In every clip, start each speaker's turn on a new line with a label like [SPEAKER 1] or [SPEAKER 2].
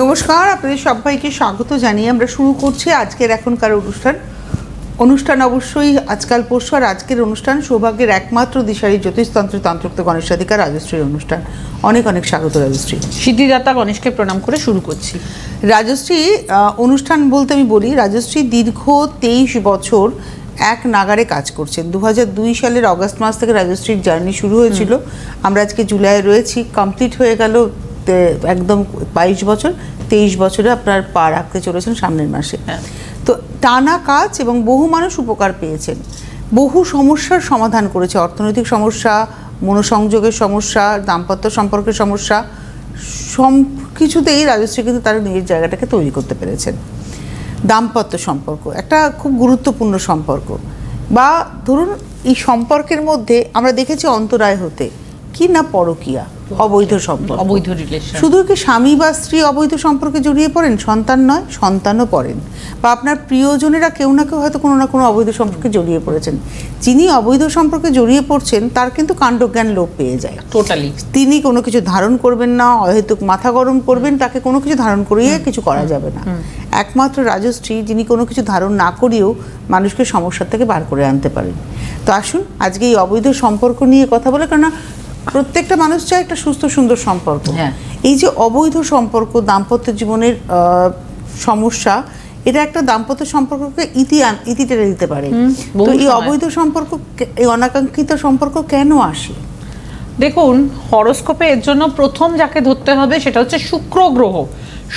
[SPEAKER 1] নমস্কার আপনাদের সবাইকে স্বাগত জানিয়ে আমরা শুরু করছি আজকের এখনকার অনুষ্ঠান। অনুষ্ঠান অবশ্যই আজকাল পরশু আর আজকের অনুষ্ঠান সৌভাগ্যের একমাত্র দিশারি জ্যোতিষতন্ত্র তন্ত্রোক্ত গণেশাধিকার রাজশ্রীর অনুষ্ঠান। অনেক অনেক স্বাগত রাজশ্রী।
[SPEAKER 2] সিদ্ধিদাতা গণেশকে প্রণাম করে শুরু করছি।
[SPEAKER 1] রাজশ্রী অনুষ্ঠান বলতে আমি বলি রাজশ্রী দীর্ঘ তেইশ বছর এক নাগারে কাজ করছেন। দু দুই সালের অগস্ট মাস থেকে রাজশ্রীর জার্নি শুরু হয়েছিল। আমরা আজকে জুলাই রয়েছি কমপ্লিট হয়ে গেল একদম বাইশ বছর তেইশ বছরে আপনার পা রাখতে চলেছেন সামনের মাসে।
[SPEAKER 2] হ্যাঁ।
[SPEAKER 1] তো টানা কাজ এবং বহু মানুষ উপকার পেয়েছেন। বহু সমস্যার সমাধান করেছে। অর্থনৈতিক সমস্যা মনোসংযোগের সমস্যা দাম্পত্য সম্পর্কের সমস্যা সব কিছুতেই রাজশ্রী কিন্তু তার নিজের জায়গাটাকে তৈরি করতে পেরেছেন। দাম্পত্য সম্পর্ক একটা খুব গুরুত্বপূর্ণ সম্পর্ক। বা ধরুন এই সম্পর্কের মধ্যে আমরা দেখেছি অন্তরায় হতে। কি না পরকিয়া। অবৈধ সম্পর্ক।
[SPEAKER 2] অবৈধ রিলেশন
[SPEAKER 1] শুধু কি স্বামী বা স্ত্রী অবৈধ সম্পর্কে জড়িয়ে পড়েন? সন্তান নয় সন্তানও পড়েন। বা আপনার প্রিয়জনেরা কেউ না কেউ হয়তো কোনো না কোনো অবৈধ সম্পর্কে জড়িয়ে পড়েছেন। যিনি অবৈধ সম্পর্কে জড়িয়ে পড়ছেন তার কিন্তু কাণ্ডজ্ঞান লোপ পেয়ে যায়।
[SPEAKER 2] টোটালি
[SPEAKER 1] তিনি কোনো কিছু ধারণ করবেন না অহেতুক মাথা গরম করবেন তাকে কোনো কিছু ধারণ করিয়ে কিছু করা যাবে না। একমাত্র রাজশ্রী যিনি কোনো কিছু ধারণ না করিয়েও মানুষকে সমস্যার থেকে বার করে আনতে পারেন। তো আসুন আজকে এই অবৈধ সম্পর্ক নিয়ে কথা বলে কেননা প্রত্যেকটা মানুষ চায় একটা সুস্থ সুন্দর সম্পর্ক।
[SPEAKER 2] হ্যাঁ।
[SPEAKER 1] এই যে অবৈধ সম্পর্ক দাম্পত্য জীবনের সমস্যা এটা একটা দাম্পত্য সম্পর্ককে ইতি ইতি টেনে দিতে পারে। তো এই অবৈধ সম্পর্ক এই অনাকাঙ্ক্ষিত সম্পর্ক কেন আসে?
[SPEAKER 2] দেখুন হরোস্কোপে এর জন্য প্রথম যাকে ধরতে হবে সেটা হচ্ছে শুক্র গ্রহ।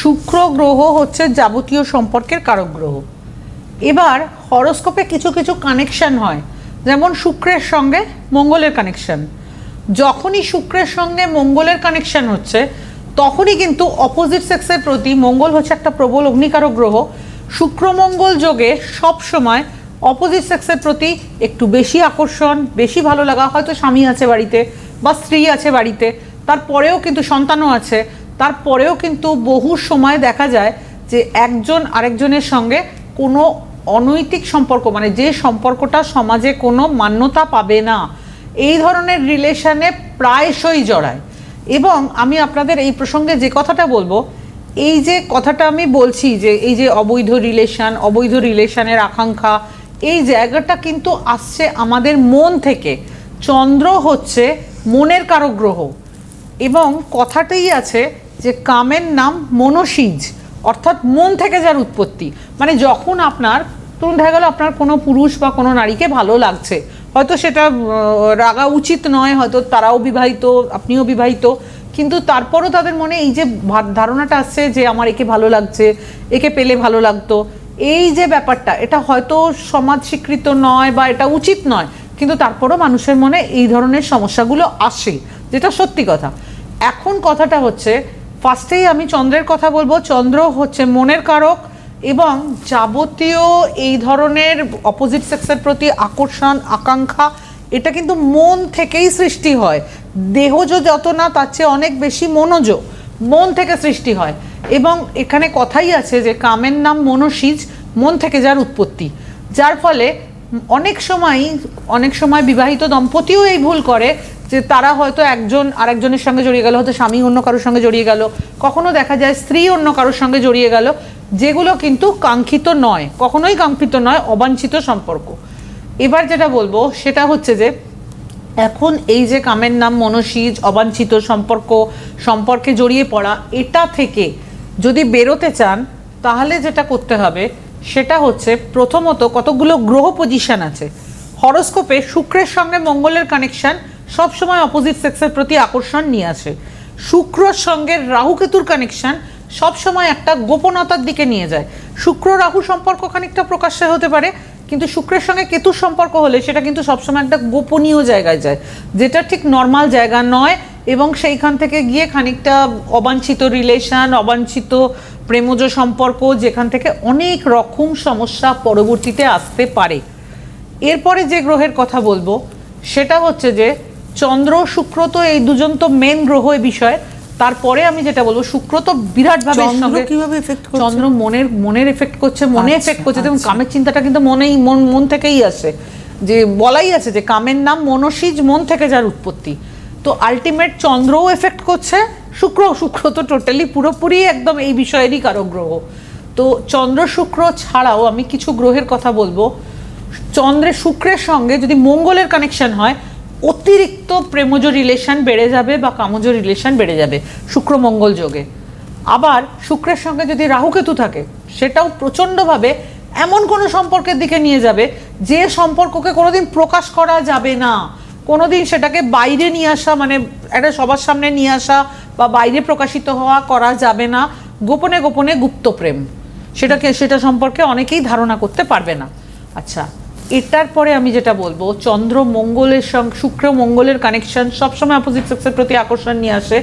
[SPEAKER 2] শুক্র গ্রহ হচ্ছে যাবতীয় সম্পর্কের কারক গ্রহ। এবার হরোস্কোপে কিছু কিছু কানেকশন হয়। যেমন শুক্রের সঙ্গে মঙ্গলের কানেকশন যখনই শুক্রের সঙ্গে মঙ্গলের কানেকশন হচ্ছে, তখনই কিন্তু অপোজিট সেক্সের প্রতি মঙ্গল হচ্ছে একটা প্রবল অগ্নিকারক গ্রহ। শুক্র মঙ্গল যোগে সব সময় অপোজিট সেক্সের প্রতি একটু বেশি আকর্ষণ, বেশি ভালো লাগা। হয়তো স্বামী আছে বাড়িতে বা স্ত্রী আছে বাড়িতে, তারপরেও কিন্তু সন্তানও আছে, তারপরেও কিন্তু বহু সময় দেখা যায় যে একজন আরেকজনের সঙ্গে কোনো অনৈতিক সম্পর্ক মানে যে সম্পর্কটা সমাজে কোনো মান্যতা পাবে না এই ধরনের রিলেশনে প্রায়শই জড়ায়। এবং আমি আপনাদের এই প্রসঙ্গে যে কথাটা বলব, এই যে কথাটা আমি বলছি যে এই যে অবৈধ রিলেশন অবৈধ রিলেশনের আকাঙ্ক্ষা, এই জায়গাটা কিন্তু আসছে আমাদের মন থেকে। চন্দ্র হচ্ছে মনের কারক গ্রহ। এবং কথাটাই আছে যে কামের নাম মনসিজ, অর্থাৎ মন থেকে যার উৎপত্তি। মানে যখন আপনার ধরুন দেখা গেল আপনার কোনো পুরুষ বা কোনো নারীকে ভালো লাগছে হয়তো সেটা রাগা উচিত নয়, হয়তো তারাও বিবাহিত, আপনিও বিবাহিত, কিন্তু তারপরও তাদের মনে এই যে ধারণাটা আসছে যে আমার একে ভালো লাগছে, একে পেলে ভালো লাগতো, এই যে ব্যাপারটা, এটা হয়তো সমাজ স্বীকৃত নয় বা এটা উচিত নয়, কিন্তু তারপরও মানুষের মনে এই ধরনের সমস্যাগুলো আসে, যেটা সত্যি কথা। এখন কথাটা হচ্ছে ফার্স্টেই আমি চন্দ্রের কথা বলব, চন্দ্র হচ্ছে মনের কারক এবং যাবতীয় এই ধরনের অপোজিট সেক্সের প্রতি আকর্ষণ, আকাঙ্ক্ষা, এটা কিন্তু মন থেকেই সৃষ্টি হয়। দেহজ যত না, তার চেয়ে অনেক বেশি মনোজ মন থেকে সৃষ্টি হয়। এবং এখানে কথাই আছে যে কামের নাম মনসিজ, মন থেকে যার উৎপত্তি। যার ফলে অনেক সময় অনেক সময় বিবাহিত দম্পতিও এই ভুল করে যে তারা হয়তো একজন আরেকজনের সঙ্গে জড়িয়ে গেল, হয়তো স্বামী অন্য কারোর সঙ্গে জড়িয়ে গেল। কখনো দেখা যায় স্ত্রী অন্য কারোর সঙ্গে জড়িয়ে গেল। যেগুলো কিন্তু কাঙ্ক্ষিত নয়, কখনোই কাঙ্ক্ষিত নয়, অবাঞ্ছিত সম্পর্ক। এবার যেটা বলব, সেটা হচ্ছে যে, এখন এই যে কামের নাম মনসিজ, অবাঞ্ছিত সম্পর্ক, সম্পর্কে জড়িয়ে পড়া, এটা থেকে যদি বেরোতে চান, তাহলে যেটা করতে হবে, সেটা হচ্ছে প্রথমত কতগুলো গ্রহ পজিশন আছে। হরস্কোপে শুক্রের সঙ্গে মঙ্গলের কানেকশন সবসময় অপোজিট সেক্সের প্রতি আকর্ষণ নিয়ে আসে শুক্রর সঙ্গে রাহু কেতুর কানেকশন সবসময় একটা গোপনতার দিকে নিয়ে যায়। শুক্র রাহু সম্পর্ক খানিকটা প্রকাশ্যে হতে পারে, কিন্তু শুক্রের সঙ্গে কেতুর সম্পর্ক হলে সেটা কিন্তু সবসময় একটা গোপনীয় জায়গায় যায়, যেটা ঠিক নর্মাল জায়গা নয় এবং সেইখান থেকে গিয়ে খানিকটা অবাঞ্ছিত রিলেশন অবাঞ্ছিত প্রেমজ সম্পর্ক যেখান থেকে অনেক রকম সমস্যা পরবর্তীতে আসতে পারে। এরপরে যে গ্রহের কথা বলব, সেটা হচ্ছে যে চন্দ্র, শুক্র তো এই দুজন তো মেন গ্রহ এ বিষয়ে তারপরে আমি যেটা বলব শুক্র তো বিরাটভাবে
[SPEAKER 1] চন্দ্র কীভাবে করছে?
[SPEAKER 2] চন্দ্র মনের মনের এফেক্ট করছে মনে
[SPEAKER 1] আচ্ছা,
[SPEAKER 2] এফেক্ট করছে। যেমন
[SPEAKER 1] আচ্ছা।
[SPEAKER 2] কামের চিন্তাটা কিন্তু মনেই মন মন থেকেই আসে। যে বলাই আছে যে কামের নাম মনসিজ মন থেকে যার উৎপত্তি। তো আলটিমেট চন্দ্রও এফেক্ট করছে শুক্র শুক্র তো টোটালি পুরোপুরি একদম এই বিষয়েরই কারক গ্রহ। তো চন্দ্র শুক্র ছাড়াও আমি কিছু গ্রহের কথা বলব। চন্দ্রের শুক্রের সঙ্গে যদি মঙ্গলের কানেকশন হয় অতিরিক্ত প্রেমজ রিলেশন বেড়ে যাবে বা কামজ রিলেশন বেড়ে যাবে শুক্র মঙ্গল যোগে। আবার শুক্রের সঙ্গে যদি রাহুকেতু থাকে, সেটাও প্রচণ্ডভাবে এমন কোনো সম্পর্কের দিকে নিয়ে যাবে যে সম্পর্ককে কোনোদিন প্রকাশ করা যাবে না। কোনোদিন সেটাকে বাইরে নিয়ে আসা মানে একটা সবার সামনে নিয়ে আসা বা বাইরে প্রকাশিত হওয়া করা যাবে না। গোপনে গোপনে গুপ্ত প্রেম। সেটাকে, সেটা সম্পর্কে অনেকেই ধারণা করতে পারবে না। আচ্ছা এটার পরে আমি যেটা বলব চন্দ্র মঙ্গলের সঙ্গে শুক্র মঙ্গলের কানেকশন সবসময় অপোজিট সেক্সের প্রতি আকর্ষণ নিয়ে আসে।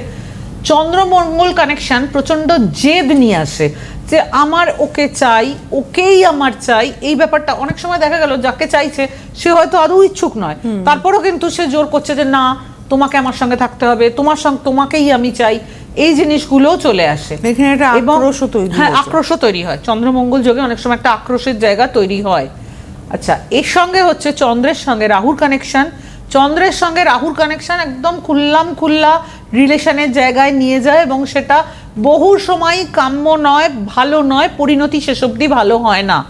[SPEAKER 2] চন্দ্র মঙ্গল কানেকশন প্রচণ্ড জেদ নিয়ে আসে যে আমার ওকে চাই ওকেই আমার চাই। এই ব্যাপারটা অনেক সময় দেখা গেল যাকে চাইছে সে হয়তো আদৌ ইচ্ছুক নয়। তারপরেও কিন্তু সে জোর করছে যে না তোমাকে আমার সঙ্গে থাকতে হবে তোমার সঙ্গে তোমাকেই আমি চাই। এই জিনিসগুলোও চলে আসে।
[SPEAKER 1] এখানে একটা আক্রোশও তৈরি
[SPEAKER 2] হ্যাঁ
[SPEAKER 1] হয়েছে।
[SPEAKER 2] আক্রোশও তৈরি হয়। চন্দ্রমঙ্গল যোগে অনেক সময় একটা আক্রোশের জায়গা তৈরি হয়। আচ্ছা এর সঙ্গে হচ্ছে চন্দ্রের সঙ্গে রাহুর কানেকশন চন্দ্রের সঙ্গে রাহুর কানেকশন একদম খুল্লাম খুল্লা রিলেশনের জায়গায় নিয়ে যায় এবং সেটা বহু সময় কাম্য নয়, ভালো নয়, পরিণতি শেষ অবধি ভালো হয় না।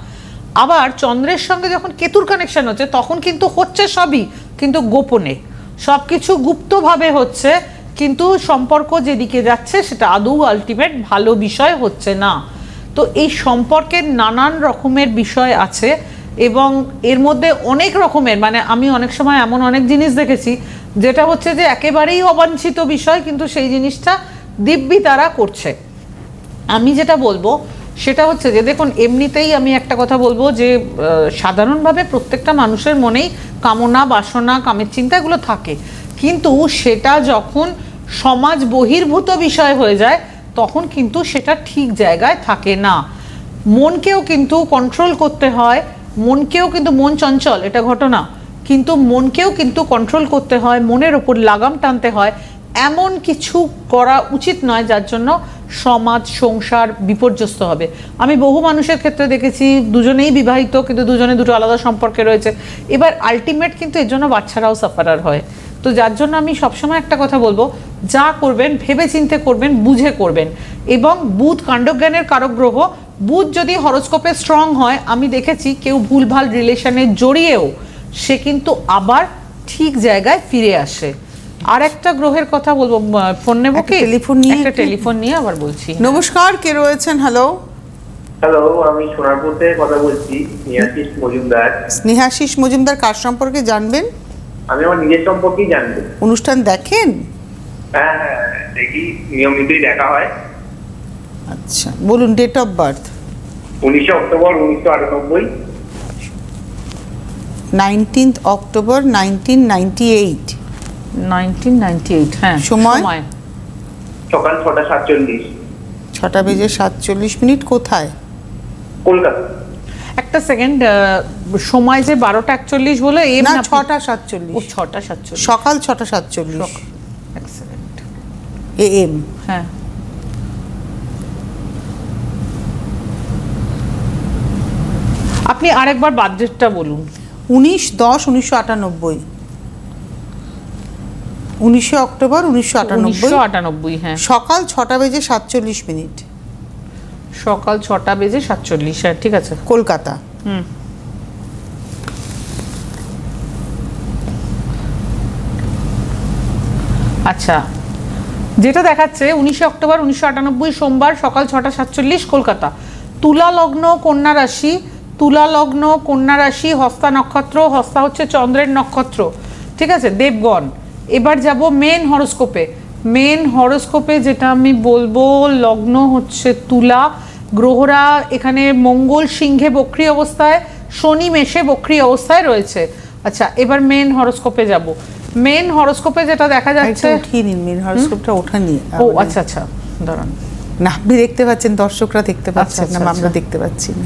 [SPEAKER 2] আবার চন্দ্রের সঙ্গে যখন কেতুর কানেকশন হচ্ছে, তখন কিন্তু হচ্ছে সবই, কিন্তু গোপনে। সব কিছু গুপ্তভাবে হচ্ছে, কিন্তু সম্পর্ক যেদিকে যাচ্ছে, সেটা আদৌ আলটিমেট ভালো বিষয় হচ্ছে না। তো এই সম্পর্কের নানান রকমের বিষয় আছে এবং এর মধ্যে অনেক রকমের মানে আমি অনেক সময় এমন অনেক জিনিস দেখেছি, যেটা হচ্ছে যে একেবারেই অবাঞ্ছিত বিষয়, কিন্তু সেই জিনিসটা দিব্যি তারা করছে। আমি যেটা বলব, সেটা হচ্ছে যে দেখুন, এমনিতেই আমি একটা কথা বলব যে সাধারণভাবে প্রত্যেকটা মানুষের মনেই কামনা, বাসনা, কামের চিন্তা এগুলো থাকে। কিন্তু সেটা যখন সমাজ বহির্ভূত বিষয় হয়ে যায়, তখন কিন্তু সেটা ঠিক জায়গায় থাকে না। মনকেও কিন্তু কন্ট্রোল করতে হয় মনকেও কিন্তু মন চঞ্চল, এটা ঘটনা। কিন্তু মনকেও কিন্তু কন্ট্রোল করতে হয়, মনের ওপর লাগাম টানতে হয়। এমন কিছু করা উচিত নয় যার জন্য সমাজ, সংসার বিপর্যস্ত হবে। আমি বহু মানুষের ক্ষেত্রে দেখেছি, দুজনেই বিবাহিত, কিন্তু দুজনে দুটো আলাদা সম্পর্কে রয়েছে। এবার আলটিমেট কিন্তু এর জন্য বাচ্চারাও সাফারার হয়। তো যার জন্য আমি সবসময় একটা কথা বলব যা করবেন ভেবে চিন্তে করবেন বুঝে করবেন। এবং বুধ কাণ্ডজ্ঞানের কারক গ্রহ বুধ যদি হরস্কোপে স্ট্রং হয় আমি দেখেছি কেউ ভুলভাল রিলেশনে জড়িয়েও সে কিন্তু আবার ঠিক জায়গায় ফিরে আসে। আর একটা গ্রহের কথা বলব ফোন নেব কি?
[SPEAKER 1] টেলিফোন নিয়ে
[SPEAKER 2] একটা টেলিফোন নিয়ে আবার বলছি।
[SPEAKER 1] নমস্কার কে রয়েছেন? হ্যালো
[SPEAKER 3] হ্যালো আমি সোনারপুর থেকে কথা বলছি নিয়াশিস মজুমদার।
[SPEAKER 1] স্নেহাশিস মজুমদার কার সম্পর্কে জানবেন?
[SPEAKER 3] আমি আমার নিজের সম্পর্কেই জানব
[SPEAKER 1] অনুষ্ঠান দেখেন?
[SPEAKER 3] হ্যাঁ হ্যাঁ দেখি নিয়মিতই দেখা হয়।
[SPEAKER 1] আচ্ছা বলুন ডেট অফ বার্থ
[SPEAKER 3] উনিশে অক্টোবর উনিশশো আটানব্বই।
[SPEAKER 1] Nineteenth October nineteen ninety eight
[SPEAKER 2] nineteen ninety eight হ্যাঁ
[SPEAKER 1] সময়?
[SPEAKER 3] সকাল ছটা সাতচল্লিশ।
[SPEAKER 1] ছটা বেজে সাতচল্লিশ মিনিট কোথায়?
[SPEAKER 3] কলকাতা।
[SPEAKER 2] একটা সেকেন্ড সময় যে বারোটা একচল্লিশ বলে এম
[SPEAKER 1] না ছটা
[SPEAKER 2] ও
[SPEAKER 1] সাতচল্লিশ
[SPEAKER 2] ছটা সাতচল্লিশ।
[SPEAKER 1] সকাল ছটা সাতচল্লিশ।
[SPEAKER 2] এক সেকেন্ড
[SPEAKER 1] এ এম।
[SPEAKER 2] হ্যাঁ। আপনি আরেকবার বাজেটটা বলুন।
[SPEAKER 1] উনিশ দশ উনিশশো আটানব্বই। উনিশে অক্টোবর উনিশশো আটানব্বই।
[SPEAKER 2] আটানব্বই হ্যাঁ।
[SPEAKER 1] সকাল ছটা বেজে সাতচল্লিশ মিনিট।
[SPEAKER 2] সকাল ছটা বেজে সাতচল্লিশ হ্যাঁ ঠিক আছে?
[SPEAKER 1] কলকাতা।
[SPEAKER 2] হুম। আচ্ছা যেটা দেখাচ্ছে উনিশে অক্টোবর উনিশশো আটানব্বই সোমবার সকাল ছটা সাতচল্লিশ কলকাতা। তুলা লগ্ন কন্যা রাশি তুলা লগ্ন কন্যা রাশি হস্তা নক্ষত্র হস্তা হচ্ছে চন্দ্রের নক্ষত্র ঠিক আছে? দেবগণ। এবার যাব মেন হরোস্কোপে। মেন হরোস্কোপে যেটা আমি বলব লগ্ন হচ্ছে তুলা গ্রহরা এখানে মঙ্গল সিংহে বক্রি অবস্থায় শনি মেষে বক্রি অবস্থায় রয়েছে। আচ্ছা এবার মেন হরোস্কোপে যাব। মেন হরোস্কোপে যেটা দেখা যাচ্ছে
[SPEAKER 1] উঠিয়ে নিন মেন হরস্কোপটা ওঠা নিয়ে
[SPEAKER 2] ও আচ্ছা আচ্ছা দাঁড়ান।
[SPEAKER 1] না আপনি দেখতে পাচ্ছেন দর্শকরা দেখতে পাচ্ছেন
[SPEAKER 2] আচ্ছা,
[SPEAKER 1] না আমরা
[SPEAKER 2] আচ্ছা।
[SPEAKER 1] দেখতে পাচ্ছি না।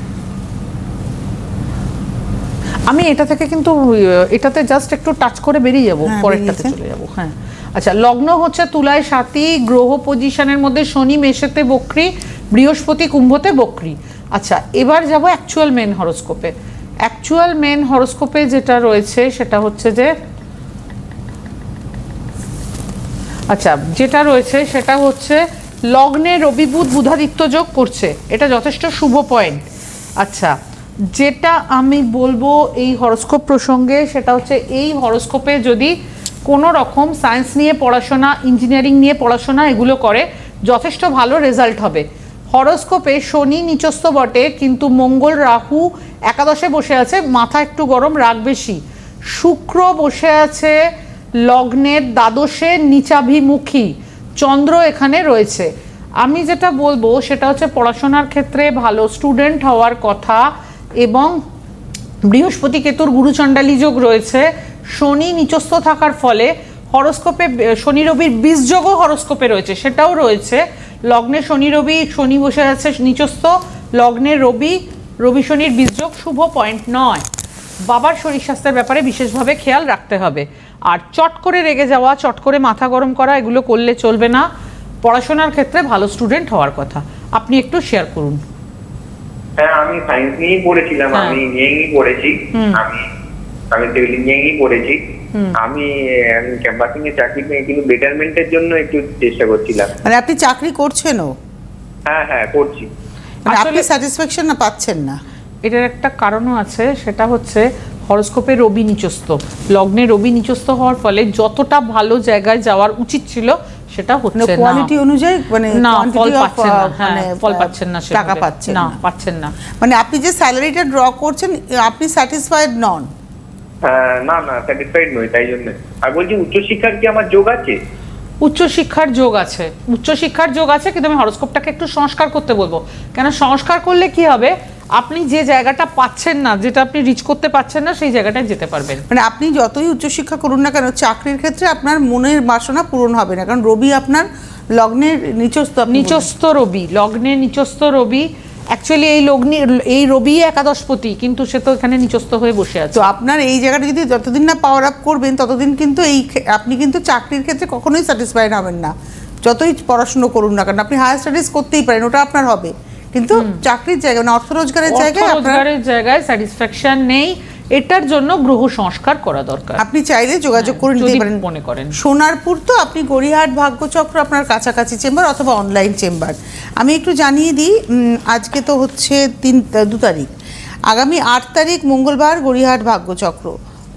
[SPEAKER 2] আমি এটা থেকে কিন্তু এটাতে জাস্ট একটু টাচ করে বেরিয়ে যাব
[SPEAKER 1] হ্যাঁ,
[SPEAKER 2] পরেরটাতে। চলে যাব হ্যাঁ। আচ্ছা লগ্ন হচ্ছে তুলায় সাতই গ্রহ পজিশনের মধ্যে শনি, মেষেতে বক্রি, বৃহস্পতি, কুম্ভতে বক্রি। আচ্ছা এবার যাব অ্যাকচুয়াল মেন হরোস্কোপে অ্যাকচুয়াল মেন হরোস্কোপে যেটা রয়েছে সেটা হচ্ছে যে আচ্ছা যেটা রয়েছে সেটা হচ্ছে লগ্নে রবি বুধ বুধাদিত্য যোগ করছে। এটা যথেষ্ট শুভ পয়েন্ট আচ্ছা যেটা আমি বলব এই হরস্কোপ প্রসঙ্গে সেটা হচ্ছে এই হরস্কোপে যদি কোনো রকম সায়েন্স নিয়ে পড়াশোনা ইঞ্জিনিয়ারিং নিয়ে পড়াশোনা এগুলো করে, যথেষ্ট ভালো রেজাল্ট হবে। হরস্কোপে শনি নিচস্থ বটে, কিন্তু মঙ্গল রাহু একাদশে বসে আছে, মাথা একটু গরম, রাগ বেশি। শুক্র বসে আছে, লগ্নের দ্বাদশে নিচাভিমুখী, চন্দ্র এখানে রয়েছে। আমি যেটা বলব, সেটা হচ্ছে পড়াশোনার ক্ষেত্রে ভালো স্টুডেন্ট হওয়ার কথা এবং বৃহস্পতি কেতুর গুরুচণ্ডালী যোগ রয়েছে শনি নিচস্থ থাকার ফলে হরস্কোপে শনি রবির বীজযোগও হরস্কোপে রয়েছে সেটাও রয়েছে। লগ্নে শনি রবি শনি বসে আছে নিচস্থ লগ্নে রবি রবি শনির বীজযোগ শুভ পয়েন্ট নয়। বাবার শরীর স্বাস্থ্যের ব্যাপারে বিশেষভাবে খেয়াল রাখতে হবে। আর চট করে রেগে যাওয়া চট করে মাথা গরম করা এগুলো করলে চলবে না। পড়াশোনার ক্ষেত্রে ভালো স্টুডেন্ট হওয়ার কথা। আপনি একটু শেয়ার করুন।
[SPEAKER 3] হ্যাঁ আমি সায়েন্স নিয়েই পড়েছিলাম
[SPEAKER 2] হ্যাঁ।
[SPEAKER 3] আমি ইঞ্জিনিয়ারিং পড়েছি। আমি আমি সিভিল ইঞ্জিনিয়ারিং পড়েছি আমি ক্যাম্পাসিং এ চাকরি পেয়ে কিন্তু বেটারমেন্টের জন্য একটু চেষ্টা করছিলাম।
[SPEAKER 1] মানে আপনি চাকরি করছেনও?
[SPEAKER 3] হ্যাঁ হ্যাঁ করছি।
[SPEAKER 1] মানে আপনি
[SPEAKER 2] আসলে-
[SPEAKER 1] স্যাটিসফ্যাকশন না পাচ্ছেন না?
[SPEAKER 2] এটার একটা কারণও আছে সেটা হচ্ছে হরস্কোপে রবি নিচস্থ লগ্নে রবি নিচস্থ হওয়ার ফলে যতটা ভালো জায়গায় যাওয়ার উচিত ছিল সেটা হচ্ছে না।
[SPEAKER 1] কোয়ালিটি অনুযায়ী মানে
[SPEAKER 2] না ফল পাচ্ছেন না। হ্যাঁ
[SPEAKER 1] মানে,
[SPEAKER 2] ফল পাচ্ছেন না
[SPEAKER 1] টাকা। পাচ্ছেন
[SPEAKER 2] না পাচ্ছেন না।
[SPEAKER 1] মানে আপনি যে স্যালারিটা ড্র করছেন আপনি স্যাটিসফাইড নন।
[SPEAKER 3] না না স্যাটিসফাইড নই তাই জন্য। আর বলছি উচ্চশিক্ষার কি আমার যোগ আছে?
[SPEAKER 2] উচ্চশিক্ষার যোগ আছে। উচ্চশিক্ষার যোগ আছে কিন্তু আমি হরস্কোপটাকে একটু সংস্কার করতে বলব। কেন সংস্কার করলে কি হবে? আপনি যে জায়গাটা পাচ্ছেন না যেটা আপনি রিচ করতে পারছেন না সেই জায়গাটায় যেতে পারবেন।
[SPEAKER 1] মানে আপনি যতই উচ্চশিক্ষা করুন না কেন চাকরির ক্ষেত্রে আপনার মনের বাসনা পূরণ হবে না। কারণ রবি আপনার লগ্নের নিচস্থ।
[SPEAKER 2] নিচস্থ রবি লগ্নের নিচস্থ রবি অ্যাকচুয়ালি এই লগ্নি এই রবি একাদশপতি কিন্তু সে তো এখানে নিচস্ত হয়ে বসে আছে।
[SPEAKER 1] তো আপনার এই জায়গাটা যদি যতদিন না পাওয়ার আপ করবেন ততদিন কিন্তু এই আপনি কিন্তু চাকরির ক্ষেত্রে কখনোই স্যাটিসফাইড হবেন না। যতই পড়াশুনো করুন না কেন আপনি হায়ার স্টাডিজ করতেই পারেন ওটা আপনার হবে। কিন্তু চাকরির জায়গায় মানে অর্থ রোজগারের জায়গায়
[SPEAKER 2] রোজগারের জায়গায় স্যাটিসফ্যাকশন নেই। এটার জন্য গ্রহ সংস্কার করা দরকার।
[SPEAKER 1] আপনি চাইলে যোগাযোগ করে নিতে পারেন।
[SPEAKER 2] মনে করেন।
[SPEAKER 1] সোনারপুর তো আপনি গড়িয়াহাট ভাগ্যচক্র আপনার কাছাকাছি চেম্বার অথবা অনলাইন চেম্বার। আমি একটু জানিয়ে দিই আজকে তো হচ্ছে তিন দু তারিখ। আগামী আট তারিখ মঙ্গলবার গড়িয়াহাট ভাগ্যচক্র।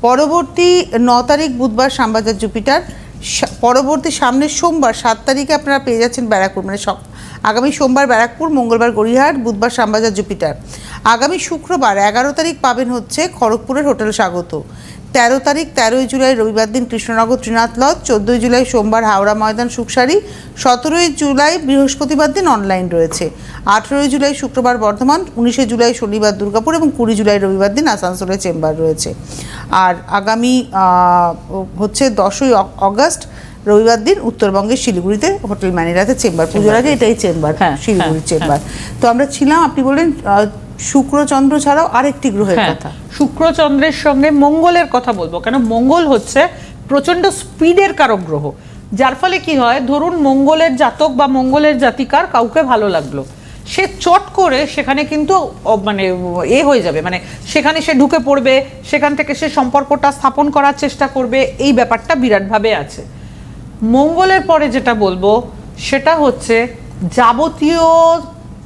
[SPEAKER 1] পরবর্তী ন তারিখ বুধবার শ্যামবাজার জুপিটার। পরবর্তী সামনের সোমবার সাত তারিখে আপনারা পেয়ে যাচ্ছেন ব্যারাকপুর। মানে সব আগামী সোমবার ব্যারাকপুর মঙ্গলবার গড়িয়াহাট বুধবার শ্যামবাজার জুপিটার। আগামী শুক্রবার এগারো তারিখ পাবেন হচ্ছে খড়গপুরের হোটেল স্বাগত। তেরো তারিখ তেরোই জুলাই রবিবার দিন কৃষ্ণনগর ত্রিনাথ লজ চোদ্দোই জুলাই সোমবার হাওড়া ময়দান সুখসারি সতেরোই জুলাই বৃহস্পতিবার দিন অনলাইন রয়েছে। আঠেরোই জুলাই শুক্রবার বর্ধমান উনিশে জুলাই শনিবার দুর্গাপুর এবং কুড়ি জুলাই রবিবার দিন আসানসোলের চেম্বার রয়েছে। আর আগামী হচ্ছে দশই অগস্ট রবিবার দিন উত্তরবঙ্গের শিলিগুড়িতে হোটেল ম্যানেজাতে চেম্বার। পুজোর আগে এটাই চেম্বার
[SPEAKER 2] হ্যাঁ,
[SPEAKER 1] শিলিগুড়ির
[SPEAKER 2] হ্যাঁ,
[SPEAKER 1] চেম্বার। তো আমরা ছিলাম আপনি বললেন আহ, শুক্র চন্দ্র ছাড়াও আরেকটি গ্রহের
[SPEAKER 2] হ্যাঁ
[SPEAKER 1] কথা।
[SPEAKER 2] শুক্রচন্দ্রের সঙ্গে মঙ্গলের কথা বলব কেন মঙ্গল হচ্ছে প্রচণ্ড স্পিডের কারক গ্রহ। যার ফলে কি হয় ধরুন মঙ্গলের জাতক বা মঙ্গলের জাতিকার কাউকে ভালো লাগল। সে চট করে সেখানে কিন্তু মানে এ হয়ে যাবে মানে সেখানে সে ঢুকে পড়বে সেখান থেকে সে সম্পর্কটা স্থাপন করার চেষ্টা করবে এই ব্যাপারটা বিরাটভাবে আছে। মঙ্গলের পরে যেটা বলব সেটা হচ্ছে যাবতীয়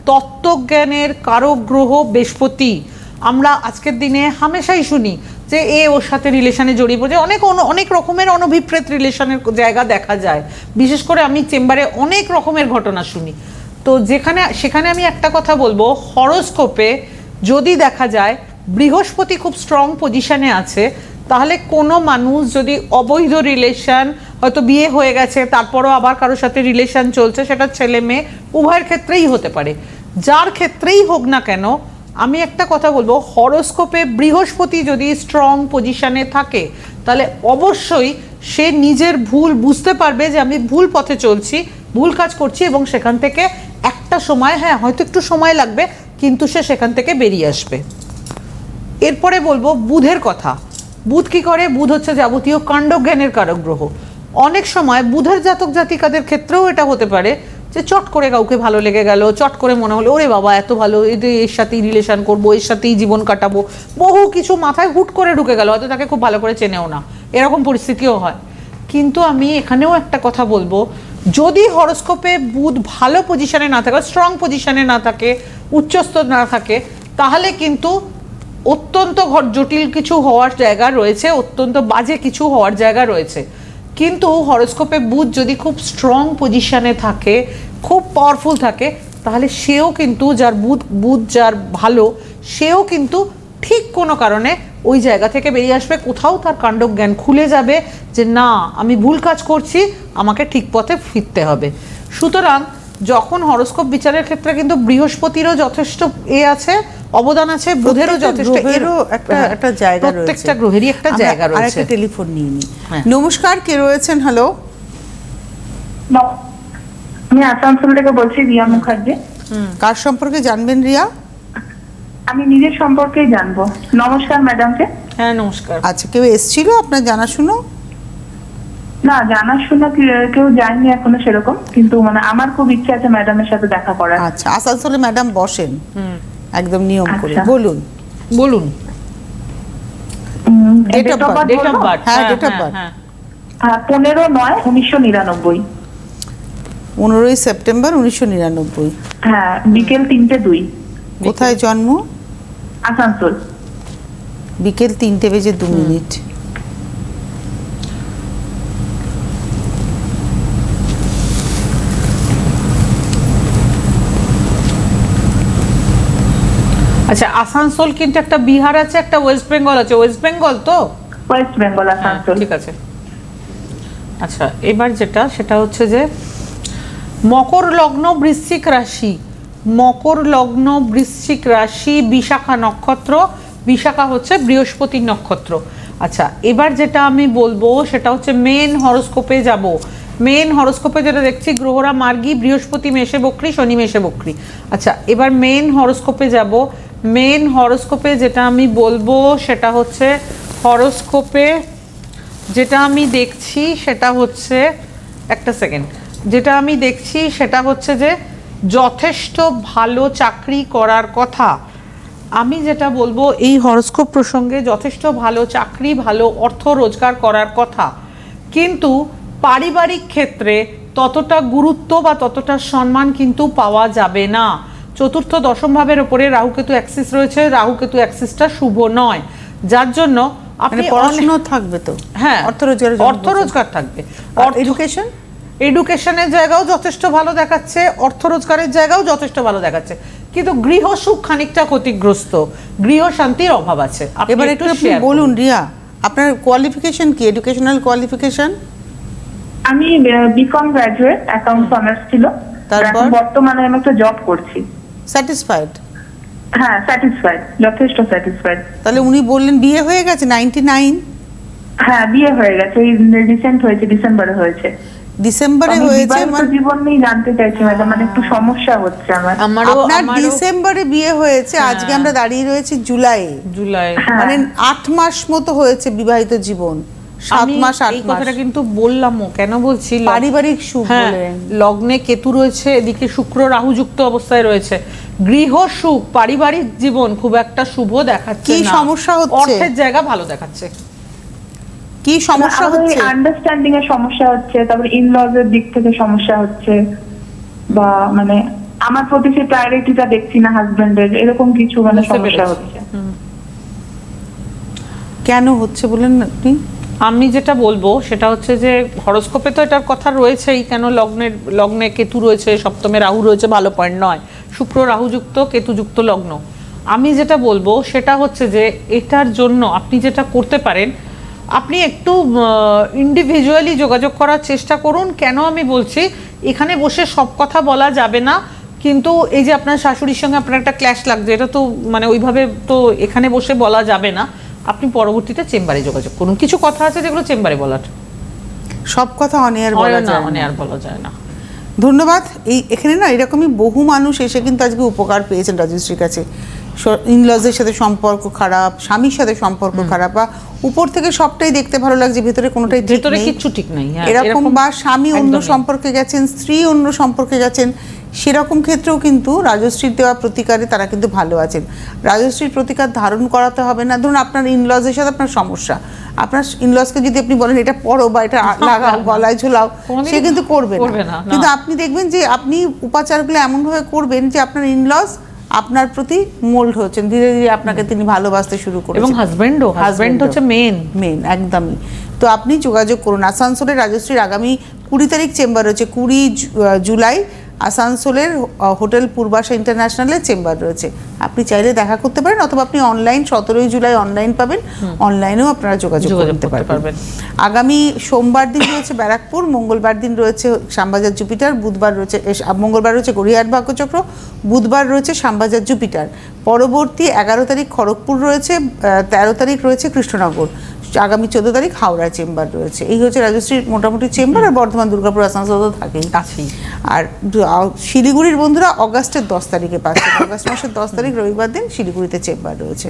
[SPEAKER 2] তত্ত্বজ্ঞানের কারক গ্রহ বৃহস্পতি। আমরা আজকের দিনে হামেশাই শুনি যে এ ওর সাথে রিলেশনে জড়িয়ে পড়ে। অনেক অন- অনেক রকমের অনভিপ্রেত রিলেশনের জায়গা দেখা যায়। বিশেষ করে আমি চেম্বারে অনেক রকমের ঘটনা শুনি। তো যেখানে, সেখানে আমি একটা কথা বলব, হরোস্কোপে যদি দেখা যায় বৃহস্পতি খুব স্ট্রং পজিশনে আছে, তাহলে কোনো মানুষ যদি অবৈধ রিলেশন, হয়তো বিয়ে হয়ে গেছে, তারপরও আবার কারোর সাথে রিলেশন চলছে, সেটা ছেলে মেয়ে উভয়ের ক্ষেত্রেই হতে পারে। যার ক্ষেত্রেই হোক না কেন, আমি একটা কথা বলব, হরোস্কোপে বৃহস্পতি যদি স্ট্রং পজিশনে থাকে, তাহলে অবশ্যই সে নিজের ভুল বুঝতে পারবে যে আমি ভুল পথে চলছি, ভুল কাজ করছি এবং সেখান থেকে একটা সময় হ্যাঁ হয়তো একটু সময় লাগবে, কিন্তু সে সেখান থেকে বেরিয়ে আসবে। এরপরে বলব বুধের কথা। বুধ কি করে? বুধ হচ্ছে যাবতীয় কাণ্ডজ্ঞানের কারক গ্রহ। অনেক সময় বুধের জাতক জাতিকাদের ক্ষেত্রেও এটা হতে পারে যে চট করে কাউকে ভালো লেগে গেল, চট করে মনে হলো, ওরে বাবা, এত ভালো, এদের, এর সাথেই রিলেশন করব, এর সাথেই জীবন কাটাবো। বহু কিছু মাথায় হুট করে ঢুকে গেল, হয়তো তাকে খুব ভালো করে চেনেও না। এরকম পরিস্থিতিও হয়। কিন্তু আমি এখানেও একটা কথা বলব, যদি হরস্কোপে বুধ ভালো পজিশনে না থাকে স্ট্রং পজিশনে না থাকে, উচ্চস্থ না থাকে, তাহলে কিন্তু অত্যন্ত জটিল কিছু হওয়ার জায়গা রয়েছে, অত্যন্ত বাজে কিছু হওয়ার জায়গা রয়েছে। কিন্তু হরস্কোপে বুধ যদি খুব স্ট্রং পজিশনে থাকে, খুব পাওয়ারফুল থাকে, তাহলে সেও কিন্তু যার বুধ বুধ যার ভালো, সেও কিন্তু ঠিক কোনো কারণে ওই জায়গা থেকে বেরিয়ে আসবে। কোথাও তার কাণ্ডজ্ঞান খুলে যাবে যে, না, আমি ভুল কাজ করছি, আমাকে ঠিক পথে ফিরতে হবে। সুতরাং যখন হরস্কোপ বিচারের ক্ষেত্রে কিন্তু বৃহস্পতিরও যথেষ্ট এ আছে অবদান আছে বুধেরও যথেষ্ট এর-
[SPEAKER 1] গ্রহেরও একটা
[SPEAKER 2] হ্যাঁ,
[SPEAKER 1] একটা জায়গা রয়েছে।
[SPEAKER 2] প্রত্যেকটা গ্রহেরই একটা জায়গা রয়েছে।
[SPEAKER 1] আরেকটা টেলিফোন নিয়ে নিই।
[SPEAKER 2] হ্যাঁ।
[SPEAKER 1] নমস্কার কে রয়েছেন? হ্যালো।
[SPEAKER 4] আমি আসানসোল থেকে বলছি রিয়া মুখার্জি।
[SPEAKER 1] কার সম্পর্কে জানবেন রিয়া?
[SPEAKER 4] আমি নিজের সম্পর্কেই জানব। নমস্কার ম্যাডামকে।
[SPEAKER 2] হ্যাঁ নমস্কার।
[SPEAKER 1] আচ্ছা কেউ এসেছিল আপনার জানাশুনো?
[SPEAKER 4] না জানাশোনা কেউ যায়নি এখনও সেরকম কিন্তু মানে আমার খুব ইচ্ছা আছে ম্যাডামের সাথে দেখা করার।
[SPEAKER 1] আচ্ছা আসানসোলে ম্যাডাম বসেন। একদম নিয়ম করে।
[SPEAKER 4] আচ্ছা।
[SPEAKER 1] বলুন।
[SPEAKER 2] বলুন।
[SPEAKER 1] Date of birth
[SPEAKER 2] date of birth
[SPEAKER 1] হ্যাঁ, ডেট অফ বার্থ
[SPEAKER 4] পনেরো নয় উনিশশো নিরানব্বই।
[SPEAKER 1] পনেরোই সেপ্টেম্বর উনিশশো নিরানব্বই।
[SPEAKER 4] হ্যাঁ বিকেল তিনটে দুই।
[SPEAKER 1] কোথায় জন্ম?
[SPEAKER 4] আসানসোল।
[SPEAKER 1] বিকেল তিনটে বেজে দু মিনিট।
[SPEAKER 2] আচ্ছা আসানসোল কিন্তু একটা বিহার আছে একটা ওয়েস্ট বেঙ্গল আছে। ওয়েস্ট বেঙ্গল তো?
[SPEAKER 4] ওয়েস্ট বেঙ্গল
[SPEAKER 2] হ্যাঁ,
[SPEAKER 4] আসানসোল।
[SPEAKER 2] ঠিক আছে। আচ্ছা এবার যেটা সেটা হচ্ছে যে মকর লগ্ন বৃশ্চিক রাশি। মকর লগ্ন বৃশ্চিক রাশি বিশাখা নক্ষত্র। বিশাখা হচ্ছে বৃহস্পতির নক্ষত্র। আচ্ছা এবার যেটা আমি বলব সেটা হচ্ছে মেন হরোস্কোপে যাব। মেন হরোস্কোপে যেটা দেখছি গ্রহরা মার্গী বৃহস্পতি মেষে বকরি শনি মেষে বকরি। আচ্ছা এবার মেন হরোস্কোপে যাব। মেন হরোস্কোপে যেটা আমি বলব সেটা হচ্ছে হরোস্কোপে যেটা আমি দেখছি সেটা হচ্ছে, একটা সেকেন্ড যেটা আমি দেখছি সেটা হচ্ছে যে যথেষ্ট ভালো চাকরি করার কথা। আমি যেটা বলব এই হরস্কোপ প্রসঙ্গে যথেষ্ট ভালো চাকরি, ভালো অর্থ রোজগার করার কথা। কিন্তু পারিবারিক ক্ষেত্রে ততটা গুরুত্ব বা ততটা সম্মান কিন্তু পাওয়া যাবে না। চতুর্থ দশম ভাবের ওপরে রাহুকেতু অ্যাক্সিস রয়েছে রাহুকেতু অ্যাক্সিসটা শুভ নয়। যার জন্য
[SPEAKER 1] মানে
[SPEAKER 2] আপনি
[SPEAKER 1] পড়াশুনো থাকবে তো?
[SPEAKER 2] হ্যাঁ
[SPEAKER 1] অর্থ রোজগার
[SPEAKER 2] অর্থ রোজগার থাকবে।
[SPEAKER 1] এডুকেশন
[SPEAKER 2] এডুকেশনের জায়গাও যথেষ্ট ভালো দেখাচ্ছে অর্থ রোজগারের জায়গাও যথেষ্ট ভালো দেখাচ্ছে। কিন্তু গৃহ সুখ খানিকটা ক্ষতিগ্রস্ত। গৃহ শান্তির অভাব আছে। আপনি
[SPEAKER 1] এবার একটু আপনি বলুন রিয়া আপনার কোয়ালিফিকেশন কি? এডুকেশনাল কোয়ালিফিকেশন
[SPEAKER 4] আমি বিকম গ্রাজুয়েট অ্যাকাউন্টস অনার্স ছিল।
[SPEAKER 1] তারপর?
[SPEAKER 4] বর্তমানে আমি একটা জব করছি।
[SPEAKER 1] স্যাটিসফাইড
[SPEAKER 4] হ্যাঁ স্যাটিসফাইড যথেষ্ট স্যাটিসফাইড
[SPEAKER 1] তাহলে উনি বললেন বিয়ে হয়ে গেছে নাইনটি নাইন
[SPEAKER 4] হ্যাঁ বিয়ে হয়ে গেছে এই রিসেন্ট হয়েছে ডিসেম্বরে হয়েছে।
[SPEAKER 1] ডিসেম্বরে হয়েছে
[SPEAKER 4] বিবাহিত
[SPEAKER 1] মানে
[SPEAKER 4] জীবন নিয়ে জানতে চাইছি ম্যাডাম মানে একটু সমস্যা হচ্ছে আমার।
[SPEAKER 2] আমারও
[SPEAKER 1] আপনার ডিসেম্বরে বিয়ে হয়েছে আজকে আমরা দাঁড়িয়ে রয়েছি জুলাইয়ে
[SPEAKER 2] জুলাই
[SPEAKER 4] হ্যাঁ।
[SPEAKER 1] মানে আট মাস মতো হয়েছে বিবাহিত জীবন। সাত মাস আট মাস
[SPEAKER 2] কথাটা কিন্তু বললামও কেন বলছি
[SPEAKER 1] পারিবারিক সুখ
[SPEAKER 2] হ্যাঁ লগ্নে কেতু রয়েছে এদিকে শুক্র রাহু যুক্ত অবস্থায় রয়েছে। গৃহ সুখ পারিবারিক জীবন খুব একটা শুভ দেখাচ্ছে
[SPEAKER 1] কি সমস্যা হচ্ছে?
[SPEAKER 2] অর্থের জায়গা ভালো দেখাচ্ছে।
[SPEAKER 1] কি সমস্যা হচ্ছে?
[SPEAKER 4] আন্ডারস্ট্যান্ডিং এর সমস্যা হচ্ছে তারপরে ইনলজ এর দিক থেকে সমস্যা হচ্ছে বা মানে আমার প্রতি সেই প্রায়োরিটিটা দেখছি না হাজবেন্ডের এরকম কিছু মানে সমস্যা হচ্ছে।
[SPEAKER 1] কেন হচ্ছে বলেন আপনি?
[SPEAKER 2] আমি যেটা বলব, সেটা হচ্ছে যে হরস্কোপে তো এটার কথা রয়েছেই, কেন লগ্নের, লগ্নে কেতু রয়েছে, সপ্তমে রাহু রয়েছে, ভালো পয়েন্ট নয়। শুক্র রাহুযুক্ত, কেতুযুক্ত লগ্ন। আমি যেটা বলব, সেটা হচ্ছে যে এটার জন্য আপনি যেটা করতে পারেন, আপনি একটু ইন্ডিভিজুয়ালি যোগাযোগ করার চেষ্টা করুন। কেন আমি বলছি, এখানে বসে সব কথা বলা যাবে না, কিন্তু এই যে আপনার শাশুড়ির সঙ্গে আপনার একটা ক্ল্যাশ লাগছে, এটা তো মানে ওইভাবে তো এখানে বসে বলা যাবে না। আপনি পরবর্তীতে চেম্বারে যোগাযোগ করুন। কিছু কথা আছে যেগুলো চেম্বারে বলার?
[SPEAKER 1] সব কথা অনেয়ার বলা যায় না।
[SPEAKER 2] আর বলা যায় না।
[SPEAKER 1] ধন্যবাদ। এই এখানে না এরকমই বহু মানুষ এসে কিন্তু আজকে উপকার পেয়েছেন রাজশ্রীর কাছে। ইনলজের সাথে সম্পর্ক খারাপ স্বামীর সাথে সম্পর্ক খারাপ বা উপর থেকে সবটাই দেখতে ভালো লাগছে ভেতরে কোনোটাই
[SPEAKER 2] ভেতরে। কিচ্ছু ঠিক নেই হ্যাঁ,
[SPEAKER 1] এরকম বা স্বামী অন্য সম্পর্কে গেছেন স্ত্রী অন্য সম্পর্কে গেছেন সেরকম ক্ষেত্রেও কিন্তু রাজশ্রীর দেওয়া প্রতিকারে তারা কিন্তু ভালো আছেন। রাজশ্রীর প্রতিকার ধারণ করাতে হবে না। ধরুন আপনার ইনলজের সাথে আপনার সমস্যা। আপনার ইনলজকে যদি আপনি বলেন এটা পরো বা এটা লাগাও গলায় ঝোলাও সে কিন্তু করবে না। কিন্তু আপনি দেখবেন যে আপনি উপাচারগুলো এমনভাবে করবেন যে আপনার ইনলস আপনার প্রতি মোল্ড হচ্ছেন। ধীরে ধীরে আপনাকে তিনি ভালোবাসতে শুরু করেছেন।
[SPEAKER 2] এবং হাজবেন্ড
[SPEAKER 1] Husband-ও।
[SPEAKER 2] হচ্ছে মেন
[SPEAKER 1] মেন একদমই। তো আপনি যোগাযোগ করুন। আসানসোলের রাজশ্রীর আগামী কুড়ি তারিখ চেম্বার রয়েছে। কুড়ি জুলাই আসানসোলের হোটেল পূর্বাশা ইন্টারন্যাশনালের চেম্বার রয়েছে। আপনি চাইলে দেখা করতে পারেন অথবা আপনি অনলাইন সতেরোই জুলাই অনলাইন পাবেন। অনলাইনেও আপনারা যোগাযোগ করতে পারবেন। আগামী সোমবার দিন রয়েছে ব্যারাকপুর মঙ্গলবার দিন রয়েছে শ্যামবাজার জুপিটার বুধবার রয়েছে মঙ্গলবার রয়েছে গড়িয়াহাট ভাগ্যচক্র বুধবার রয়েছে শ্যামবাজার জুপিটার। পরবর্তী এগারো তারিখ খড়গপুর রয়েছে তেরো তারিখ রয়েছে কৃষ্ণনগর আগামী চোদ্দ তারিখ হাওড়া চেম্বার রয়েছে। এই হচ্ছে রাজশ্রীর মোটামুটি চেম্বার আর বর্ধমান দুর্গাপুর আসানসোল তো থাকেই।
[SPEAKER 2] কাছেই
[SPEAKER 1] আর শিলিগুড়ির বন্ধুরা অগাস্টের দশ তারিখে পাচ্ছে। অগাস্ট মাসের দশ তারিখ রবিবার দিন শিলিগুড়িতে চেম্বার রয়েছে।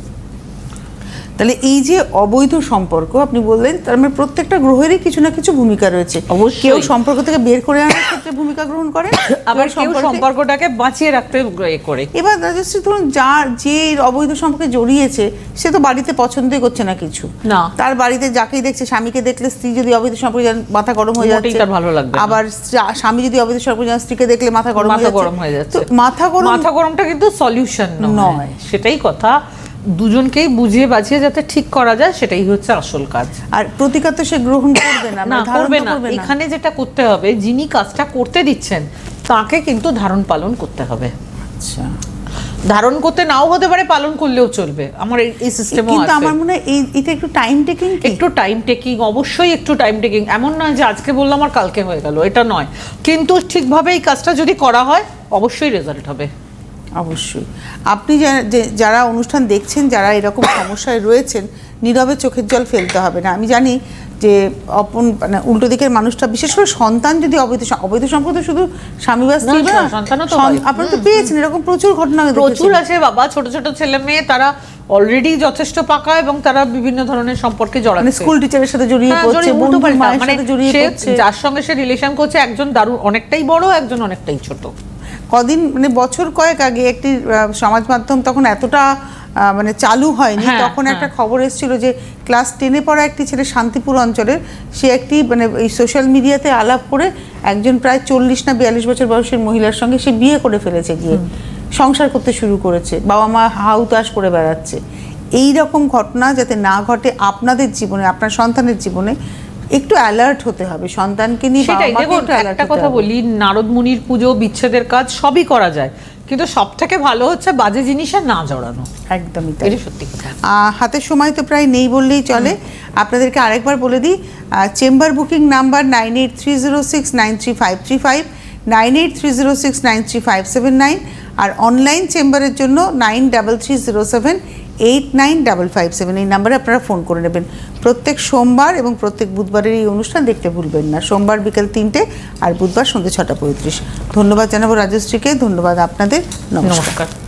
[SPEAKER 1] তাহলে এই যে অবৈধ সম্পর্ক আপনি বললেন তার মানে প্রত্যেকটা গ্রহেরই কিছু না কিছু ভূমিকা রয়েছে।
[SPEAKER 2] অবশ্যই।
[SPEAKER 1] কেউ সম্পর্ক থেকে বের করে আনার ক্ষেত্রে ভূমিকা গ্রহণ করে
[SPEAKER 2] আবার কেউ সম্পর্কটাকে বাঁচিয়ে রাখতে করে।
[SPEAKER 1] এবার রাজশ্রী ধরুন যার যে অবৈধ সম্পর্কে জড়িয়েছে সে তো বাড়িতে পছন্দই করছে না কিছু।
[SPEAKER 2] না।
[SPEAKER 1] তার বাড়িতে যাকেই দেখছে স্বামীকে দেখলে স্ত্রী যদি অবৈধ সম্পর্কে যান, মাথা গরম হয়ে যাচ্ছে।
[SPEAKER 2] তার ভালো লাগবে
[SPEAKER 1] আবার স্বামী যদি অবৈধ সম্পর্কে যান, স্ত্রীকে দেখলে মাথা গরম
[SPEAKER 2] হয়ে যাচ্ছে।
[SPEAKER 1] মাথা গরম
[SPEAKER 2] মাথা গরমটা কিন্তু সলিউশন।
[SPEAKER 1] নয়।
[SPEAKER 2] সেটাই কথা। দুজনকেই বুঝিয়ে বাজিয়ে যাতে ঠিক করা যায় সেটাই হচ্ছে আসল কাজ।
[SPEAKER 1] আর প্রতিকার তো সে গ্রহণ করবে না
[SPEAKER 2] না
[SPEAKER 1] মানে ধারণ তো
[SPEAKER 2] করবে না। এখানে যেটা করতে হবে যিনি কাজটা করতে দিচ্ছেন তাকে কিন্তু ধারণ পালন করতে হবে।
[SPEAKER 1] আচ্ছা।
[SPEAKER 2] ধারণ করতে নাও হতে পারে পালন করলেও চলবে। আমার এই- এই সিস্টেমও
[SPEAKER 1] কিন্তু আমার মনে হয় এই এটা একটু টাইম টেকিং
[SPEAKER 2] একটু টাইম টেকিং অবশ্যই একটু টাইম টেকিং এমন নয় যে আজকে বললাম আর কালকে হয়ে গেল এটা নয়। কিন্তু ঠিকভাবে এই কাজটা যদি করা হয় অবশ্যই রেজাল্ট হবে।
[SPEAKER 1] অবশ্যই। আপনি যারা অনুষ্ঠান দেখছেন যারা এরকম সমস্যায় রয়েছেন নীরবে চোখের জল ফেলতে হবে না। আমি জানি যে অপন মানে উল্টো দিকের মানুষটা বিশেষ করে সন্তান যদি অবৈধ অবৈধ সম্পর্ক তো শুধু স্বামী বা স্ত্রী
[SPEAKER 2] না, তো
[SPEAKER 1] আপনারা তো পেয়েছেন এরকম প্রচুর ঘটনা
[SPEAKER 2] প্রচুর আছে বাবা ছোট ছোট ছেলে মেয়ে তারা অলরেডি যথেষ্ট পাকা এবং তারা বিভিন্ন ধরনের সম্পর্কে জড়াচ্ছে।
[SPEAKER 1] স্কুল টিচারের সাথে জড়িয়ে
[SPEAKER 2] হ্যাঁ,
[SPEAKER 1] পড়ছে বন্ধু। মায়ের
[SPEAKER 2] মানে
[SPEAKER 1] সাথে জড়িয়ে পড়ছে।
[SPEAKER 2] যার সঙ্গে সে রিলেশন করছে একজন দারুণ অনেকটাই বড় একজন অনেকটাই ছোট।
[SPEAKER 1] কদিন মানে বছর কয়েক আগে একটি সমাজ মাধ্যম তখন এতটা মানে চালু হয়নি
[SPEAKER 2] হ্যাঁ,
[SPEAKER 1] তখন
[SPEAKER 2] হ্যাঁ।
[SPEAKER 1] একটা খবর এসেছিল যে ক্লাস টেনে পড়া একটি ছেলে শান্তিপুর অঞ্চলের সে একটি মানে এই সোশ্যাল মিডিয়াতে আলাপ করে একজন প্রায় চল্লিশ না বিয়াল্লিশ বছর বয়সের মহিলার সঙ্গে সে বিয়ে করে ফেলেছে গিয়ে সংসার করতে শুরু করেছে বাবা মা হাউতাস করে বেড়াচ্ছে এই রকম ঘটনা যাতে না ঘটে আপনাদের জীবনে আপনার সন্তানের জীবনে একটু অ্যালার্ট হতে হবে সন্তানকে নিয়ে
[SPEAKER 2] সেটাই দেখুন
[SPEAKER 1] একটা
[SPEAKER 2] কথা বলি নারদ মুনির পুজো বিচ্ছেদের কাজ সবই করা যায় কিন্তু সব থেকে ভালো হচ্ছে বাজে জিনিসে না জড়ানো।
[SPEAKER 1] একদমই তাই।
[SPEAKER 2] এটা সত্যি কথা।
[SPEAKER 1] হাতে সময় তো প্রায় নেই বললেই চলে। আপনাদেরকে আরেকবার বলে দিই chamber booking number nine eight three zero six nine three five three five nine eight three zero six nine three five seven nine আর অনলাইন চেম্বারের জন্য nine double three zero seven eight nine double five seven এই নাম্বারে আপনারা phone করে নেবেন। প্রত্যেক সোমবার এবং প্রত্যেক বুধবারের এই অনুষ্ঠান দেখতে ভুলবেন না। সোমবার বিকেল তিনটে আর বুধবার সন্ধ্যে ছটা পঁয়ত্রিশ। ধন্যবাদ জানাব রাজশ্রীকে। ধন্যবাদ আপনাদের। নমস্কার।